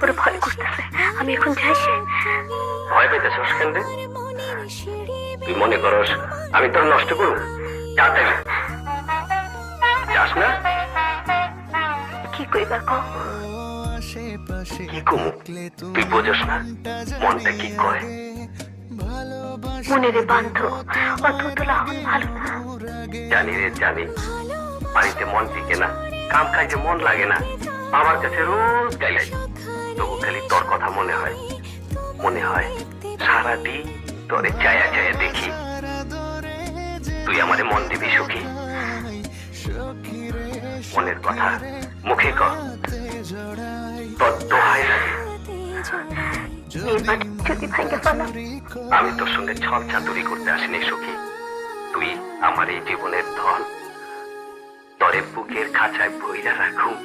বড় ভয় করতেছে। আমি এখন যাই। ভয় পেতেছস কেন তুই মনে করস আমি তোর নষ্ট করব? যা তাইলে যাস না? কি কইবা কও? কি কমু? তুই বোঝস না মনটা কি কয়? মনেরে বান্ধ অত লাহন ভালো না। জানি রে জানি। বাড়িতে মন টিকে না কাম কাজে মন লাগে না। আমার কাছে রোজ গাইলাই তবু খালি তোর কথা মনে হয়? মনে হয় সারাদিন তোরে চায়া চায়া দেখি। তুই আমারে মন দিবি, সুখী? মনের কথা মুখে কর তোর ফেলা। আমি তোর সঙ্গে ছল চাতুরি করতে আসিনি, সুখী। তুই আমার এই জীবনের ধন। তরে বুকের খাঁচায় ভইরা রাখুম।